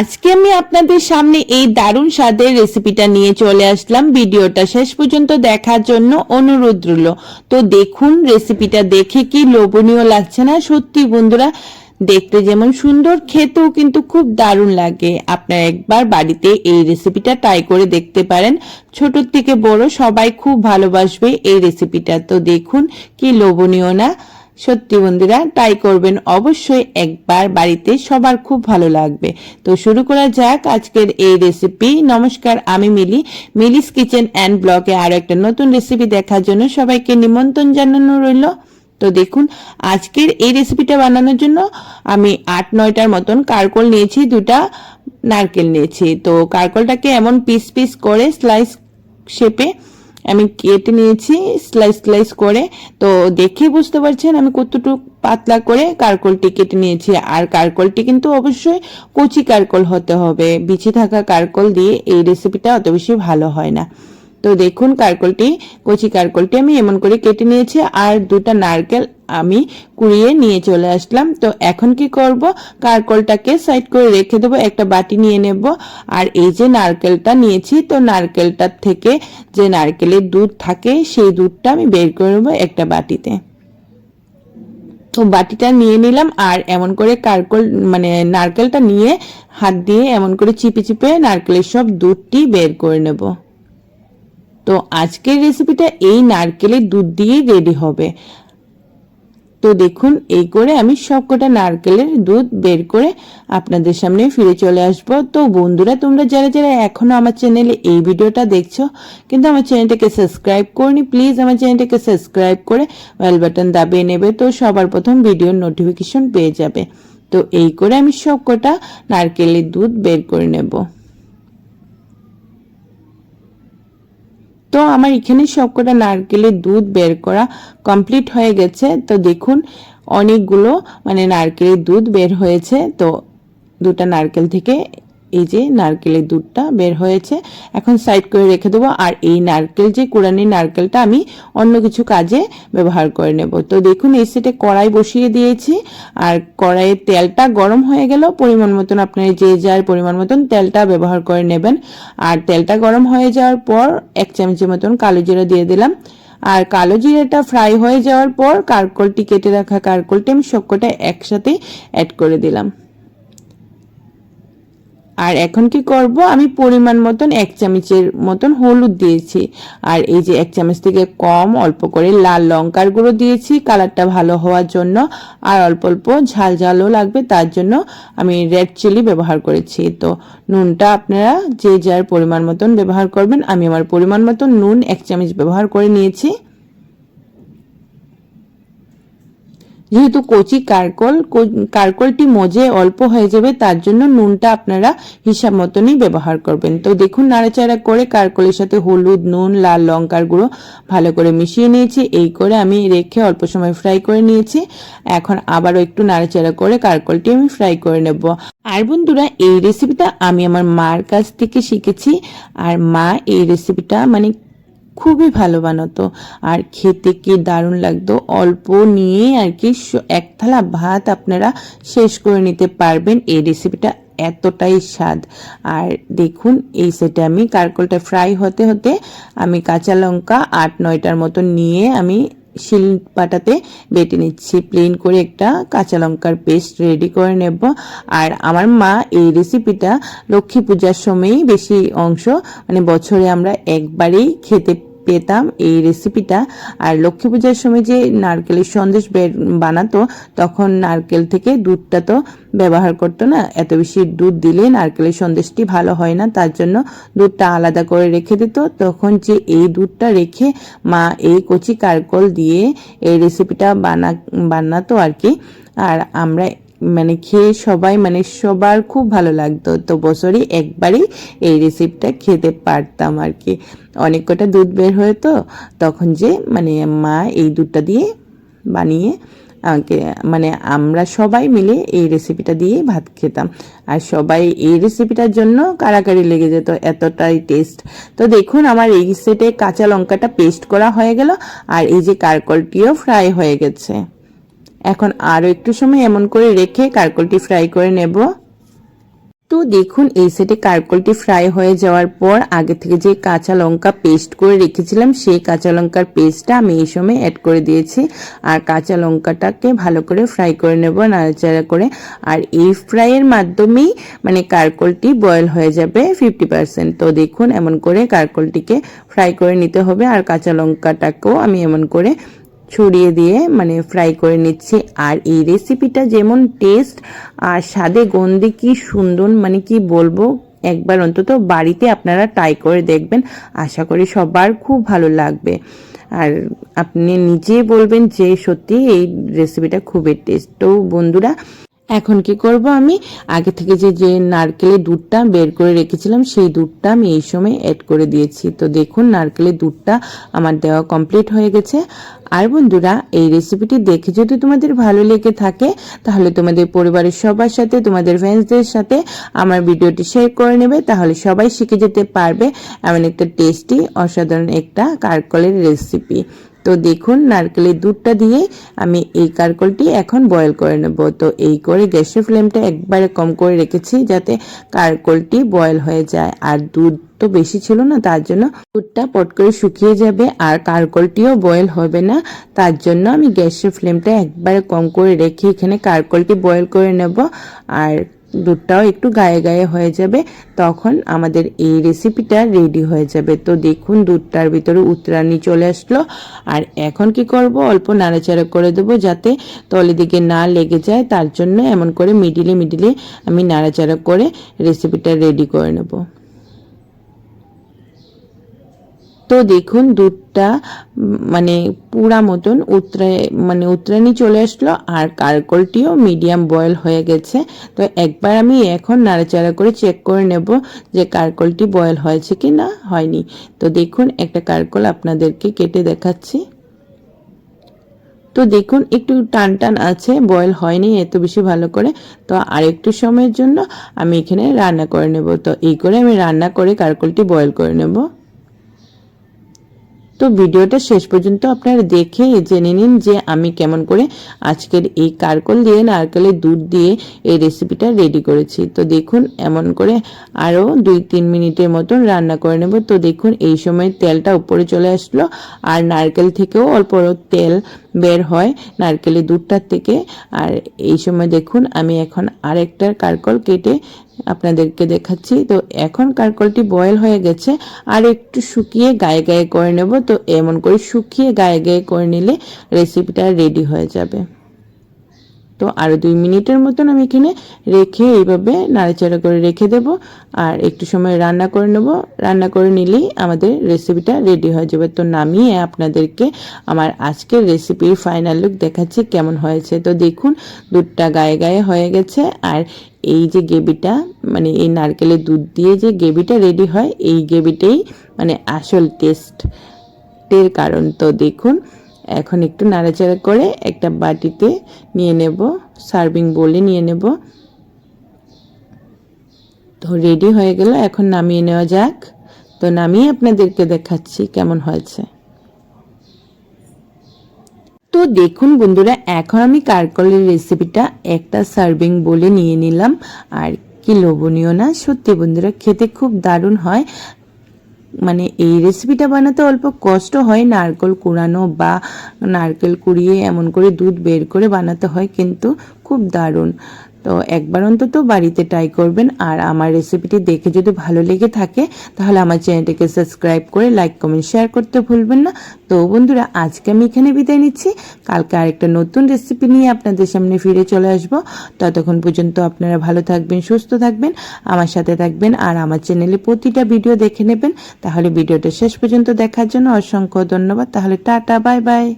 আজকে আমি আপনাদের সামনে এই দারুণ স্বাদের রেসিপিটা নিয়ে চলে আসলাম। ভিডিওটা শেষ পর্যন্ত দেখার জন্য অনুরোধ রইল। তো দেখুন রেসিপিটা দেখে কি লোভনীয় লাগছে না? সত্যি বন্ধুরা, দেখতে যেমন সুন্দর, খেতেও কিন্তু খুব দারুণ লাগে। আপনারা একবার বাড়িতে এই রেসিপিটা ট্রাই করে দেখতে পারেন। ছোট থেকে বড় সবাই খুব ভালোবাসবে এই রেসিপিটা তো দেখুন, কি লোভনীয় না? সত্যি বন্ধুরা ট্রাই করবেন অবশ্যই একবার বাড়িতে, সবার খুব ভালো লাগবে। তো শুরু করা যাক আজকের এই রেসিপি নমস্কার, আমি মিলি। মিলিস কিচেন অ্যান্ড ব্লগে আরও একটা নতুন রেসিপি দেখার জন্য সবাইকে নিমন্ত্রণ জানানো রইল। তো দেখুন, আজকের এই রেসিপিটা বানানোর জন্য আমি আট, নয়টার মতন কারকল নিয়েছি, দুটা নারকেল নিয়েছি। তো কারকলটাকে এমন পিস পিস করে স্লাইস শেপে আমি কেটে নিয়েছি স্লাইস স্লাইস করে। তো দেখে বুঝতে পারছেন আমি কতটুকু পাতলা করে কারকলটি কেটে নিয়েছি। আর কারকলটি কিন্তু অবশ্যই কচি কারকল হতে হবে। বিছে থাকা কারকল দিয়ে এই রেসিপিটা অত বেশি ভালো হয় না। তো দেখুন কারকলটি, কচি কারকলটি আমি এমন করে কেটে নিয়েছি, আর দুটা নারকেল আমি কুড়িয়ে নিয়ে চলে আসলাম। তো এখন কি করব? কারকলটাকে সাইড করে রেখে দেবো, একটা বাটি নিয়ে নেব। আর এই যে নারকেলটা নিয়েছি, তো নারকেলটার থেকে যে নারকেলের দুধ থাকে, সেই দুধটা আমি বের করে নেব একটা বাটিতে। তো বাটিটা নিয়ে নিলাম, আর এমন করে কারকল মানে নারকেলটা নিয়ে হাত দিয়ে এমন করে চিপে চিপে নারকেলের সব দুধটি বের করে নেব। তো আজকের রেসিপিটা এই নারকেলের দুধ দিয়েই রেডি হবে। তো দেখুন, এই করে আমি সবকটা নারকেলের দুধ বের করে আপনাদের সামনে ফিরে চলে আসব। তো বন্ধুরা, তোমরা যারা যারা এখনও আমার চ্যানেলে এই ভিডিওটা দেখছ, কিন্তু আমার চ্যানেলটাকে সাবস্ক্রাইব করনি প্লিজ আমার চ্যানেলটাকে সাবস্ক্রাইব করে বেল বাটন দাবিয়ে নেবে, তো সবার প্রথম ভিডিওর নোটিফিকেশন পেয়ে যাবে। তো এই করে আমি সবকটা নারকেলের দুধ বের করে নেব। তো আমার এখানে সবকটা নারকেলের দুধ বের করা কমপ্লিট হয়ে গেছে। তো দেখুন, অনেকগুলো মানে নারকেলের দুধ বের হয়েছে। তো দুটা নারকেল থেকে এই যে নারকেলের দুধটা বের হয়েছে। এখন সাইড করে রেখে দেবো। আর এই নারকেল যে কোরআনি নারকেলটা আমি অন্য কিছু কাজে ব্যবহার করে নেব। তো দেখুন, এই সেটে কড়াই বসিয়ে দিয়েছি। আর কড়াইয়ের তেলটা গরম হয়ে গেল। পরিমাণ মতন আপনার যে যার পরিমাণ মতন তেলটা ব্যবহার করে নেবেন। আর তেলটা গরম হয়ে যাওয়ার পর এক চামচের মতন কালো জিরা দিয়ে দিলাম। আর কালো জিরাটা ফ্রাই হয়ে যাওয়ার পর কারকলটি কেটে রাখা কারকলটি আমি সবকটা একসাথে অ্যাড করে দিলাম। আর এখন কি করব? আমি পরিমাণ মতন এক চামচের মতন হলুদ দিয়েছি। আর এই যে এক চামচ থেকে কম অল্প করে লাল লঙ্কার গুঁড়ো দিয়েছি। কালারটা ভালো হওয়ার জন্য আর অল্প অল্প ঝাল ঝালও লাগবে, তার জন্য আমি রেড চিলি ব্যবহার করেছি। তো নুনটা আপনারা যে যার পরিমাণ মতন ব্যবহার করবেন, আমি আমার পরিমাণ মতন নুন এক চামচ ব্যবহার করে নিয়েছি। যেহেতু কচি কারকল কারকলটি মজে অল্প হয়ে যাবে, তার জন্য নুনটা আপনারা হিসাব মতনই ব্যবহার করবেন। তো দেখুন, নাড়াচাড়া করে কারকলের সাথে হলুদ, নুন, লাল লঙ্কার গুঁড়ো ভালো করে মিশিয়ে নিয়েছি। এই করে আমি রেখে অল্প সময় ফ্রাই করে নিয়েছি। এখন আবারও একটু নাড়াচাড়া করে কারকলটি আমি ফ্রাই করে নেব। আর বন্ধুরা, এই রেসিপিটা আমি আমার মার কাছ থেকে শিখেছি। আর মা এই রেসিপিটা মানে খুবই ভালো বানাতো। আর খেতে কি দারুণ লাগতো। অল্প নিয়ে আর কি এক থালা ভাত আপনারা শেষ করে নিতে পারবেন। এই রেসিপিটা এতটাই স্বাদ। আর দেখুন, এই সেটে আমি কারকলটা ফ্রাই হতে হতে আমি কাঁচা লঙ্কা আট নয়টার মতো নিয়ে আমি শিল পাটাতে বেটে নিচ্ছি। প্লেন করে একটা কাঁচা লঙ্কার পেস্ট রেডি করে নেব। আর আমার মা এই রেসিপিটা লক্ষ্মী পূজার সময়ই বেশি অংশ মানে বছরে আমরা একবারেই খেতে পেতাম এই রেসিপিটা আর লক্ষ্মী পূজার সময় যে নারকেলের সন্দেশ বানাতো, তখন নারকেল থেকে দুধটা তো ব্যবহার করতো না। এত বেশি দুধ দিলে নারকেলের সন্দেশটি ভালো হয় না, তার জন্য দুধটা আলাদা করে রেখে দিত। তখন যে এই দুধটা রেখে মা এই কচি কারকল দিয়ে এই রেসিপিটা বানা, বানাতো আর কি। আর আমরা মানে খেয়ে সবাই মানে সবার খুব ভালো লাগতো। তো বছরে একবারই এই রেসিপিটা খেতে পারতাম আর কি। অনেক কটা দুধ বের হয়ে তো তখন যে মানে মা এই দুধটা দিয়ে বানিয়ে আমাকে মানে আমরা সবাই মিলে এই রেসিপিটা দিয়ে ভাত খেতাম। আর সবাই এই রেসিপিটার জন্য কারাকারি লেগে যেত, এতটাই টেস্ট তো দেখুন আমার এই সেটে কাঁচা লঙ্কাটা পেস্ট করা হয়ে গেল, আর এই যে কারকলটিও ফ্রাই হয়ে গেছে। এখন আরও একটু সময় এমন করে রেখে কারকলটি ফ্রাই করে নেব। তো দেখুন, এই সেটে কারকলটি ফ্রাই হয়ে যাওয়ার পর আগে থেকে যে কাঁচা লঙ্কা পেস্ট করে রেখেছিলাম, সেই কাঁচা লঙ্কার পেস্টটা আমি এই সময় অ্যাড করে দিয়েছি। আর কাঁচা লঙ্কাটাকে ভালো করে ফ্রাই করে নেব নাড়াচাড়া করে। আর এই ফ্রাইয়ের মাধ্যমেই মানে কারকলটি বয়েল হয়ে যাবে ফিফটি পার্সেন্ট তো দেখুন, এমন করে কারকলটিকে ফ্রাই করে নিতে হবে। আর কাঁচা লঙ্কাটাকেও আমি এমন করে ছড়িয়ে দিয়ে মানে ফ্রাই করে নিচ্ছি। আর এই রেসিপিটা যেমন টেস্ট আর স্বাদে গন্ধে কি সুন্দর মানে কি বলব, একবার অন্তত বাড়িতে আপনারা ট্রাই করে দেখবেন। আশা করি সবার খুব ভালো লাগবে। আর আপনি নিজে বলবেন যে সত্যি এই রেসিপিটা খুবই টেস্ট তো বন্ধুরা এখন কি করব আমি? আগে থেকে যে যে নারকেলের দুধটা বের করে রেখেছিলাম, সেই দুধটা আমি এই সময় অ্যাড করে দিয়েছি। তো দেখুন, নারকেলের দুধটা আমার দেওয়া কমপ্লিট হয়ে গেছে। আর বন্ধুরা, এই রেসিপিটি দেখে যদি তোমাদের ভালো লেগে থাকে, তাহলে তোমাদের পরিবারের সবার সাথে, তোমাদের ফ্রেন্ডসদের সাথে আমার ভিডিওটি শেয়ার করে নেবে। তাহলে সবাই শিখে যেতে পারবে এমন একটা টেস্টি অসাধারণ একটা কারকলের রেসিপি তো দেখুন, নারকেলের দুধটা দিয়ে আমি এই কারকলটি এখন বয়েল করে নেব। তো এই করে গ্যাসের ফ্লেমটা একবারে কম করে রেখেছি যাতে কারকলটি বয়েল হয়ে যায়। আর দুধ তো বেশি ছিল না, তার জন্য দুধটা পট করে শুকিয়ে যাবে আর কারকলটিও বয়েল হবে না। তার জন্য আমি গ্যাসের ফ্লেমটা একবারে কম করে রেখে এখানে কারকলটি বয়েল করে নেব। আর দুধটাও একটু গায়ে গায়ে হয়ে যাবে, তখন আমাদের এই রেসিপিটা রেডি হয়ে যাবে। তো দেখুন, দুধটার ভিতরে উতরানি চলে আসলো। আর এখন কি করব? অল্প নাড়াচাড়া করে দেবো যাতে তলে দিকে না লেগে যায়। তার জন্য এমন করে মিডিলে মিডিলে আমি নাড়াচাড়া করে রেসিপিটা রেডি করে নেব। তো দেখুন, দুধটা মানে পুরা মতন উতরে মানে উতরানি চলে আসলো আর কারকলটিও মিডিয়াম বয়েল হয়ে গেছে। তো একবার আমি এখন নাড়াচাড়া করে চেক করে নেব যে কারকলটি বয়েল হয়েছে কি না, হয়নি। তো দেখুন, একটা কারকল আপনাদেরকে কেটে দেখাচ্ছি। তো দেখুন, একটু টান টান আছে, বয়েল হয়নি এত বেশি ভালো করে। তো আর একটু সময়ের জন্য আমি এখানে রান্না করে নেব। তো এই করে আমি রান্না করে কারকলটি বয়েল করে নেব। তো ভিডিওটা শেষ পর্যন্ত আপনারা দেখে জেনে নিন যে আমি কেমন করে আজকের এই কারকল দিয়ে, নারকেলের দুধ দিয়ে এই রেসিপিটা রেডি করেছি। তো দেখুন, এমন করে আরও দুই তিন মিনিটের মতন রান্না করে নেব। তো দেখুন, এই সময় তেলটা উপরে চলে আসলো আর নারকেল থেকেও অল্প তেল বের হয় নারকেলের দুধটার থেকে। আর এই সময় দেখুন, আমি এখন আরেকটা কারকল কেটে আপনাদেরকে দেখাচ্ছি। তো এখন কারকলটি বয়েল হয়ে গেছে। আর একটু শুকিয়ে গায়ে গায়ে করে নেব। তো এমন করে শুকিয়ে গায়ে গায়ে করে নিলে রেসিপিটা রেডি হয়ে যাবে। তো আরও দুই মিনিটের মতন আমি এখানে রেখে এইভাবে নাড়াচাড়া করে রেখে দেব। আর একটু সময় রান্না করে নেব। রান্না করে নিলেই আমাদের রেসিপিটা রেডি হয়ে যাবে। তো নামিয়ে আপনাদেরকে আমার আজকের রেসিপির ফাইনাল লুক দেখাচ্ছি কেমন হয়েছে। তো দেখুন, দুধটা গায়ে গায়ে হয়ে গেছে। আর এই যে গেবিটা মানে এই নারকেলের দুধ দিয়ে যে গেবিটা রেডি হয়, এই গেবিটাই মানে আসল টেস্ট টের কারণ। তো দেখুন, এখন একটু নাড়াচাড়া করে একটা বাটিতে নিয়ে নেব সার্ভিং বলে নিয়ে নেব। তো রেডি হয়ে গেল, এখন নামিয়ে নেওয়া যাক। তো নামিয়ে আপনাদেরকে দেখাচ্ছি কেমন হয়েছে। তো দেখুন বন্ধুরা, এখন আমি কারকলের রেসিপিটা একটা সার্ভিং বলে নিয়ে নিলাম। আর কি লোভনীয় না? সত্যি বন্ধুরা, খেতে খুব দারুণ হয়। মানে এই রেসিপিটা বানাতে অল্প কষ্ট হয়, নারকেল কুড়ানো বা নারকেল কুড়িয়ে এমন করে দুধ বের করে বানাতে হয়, কিন্তু খুব দারুণ। তো একবার অন্তত বাড়িতে ট্রাই করবেন। আর আমার রেসিপিটি দেখে যদি ভালো লেগে থাকে, তাহলে আমার চ্যানেলটিকে সাবস্ক্রাইব করে লাইক কমেন্ট শেয়ার করতে ভুলবেন না। তো বন্ধুরা, আজকে আমি এখানে বিদায় নিচ্ছি। কালকে আরেকটা নতুন রেসিপি নিয়ে আপনাদের সামনে ফিরে চলে আসব। ততক্ষণ পর্যন্ত আপনারা ভালো থাকবেন, সুস্থ থাকবেন, আমার সাথে থাকবেন, আর আমার চ্যানেলে প্রতিটা ভিডিও দেখে নেবেন। তাহলে ভিডিওটা শেষ পর্যন্ত দেখার জন্য অসংখ্য ধন্যবাদ। তাহলে টাটা বাই বাই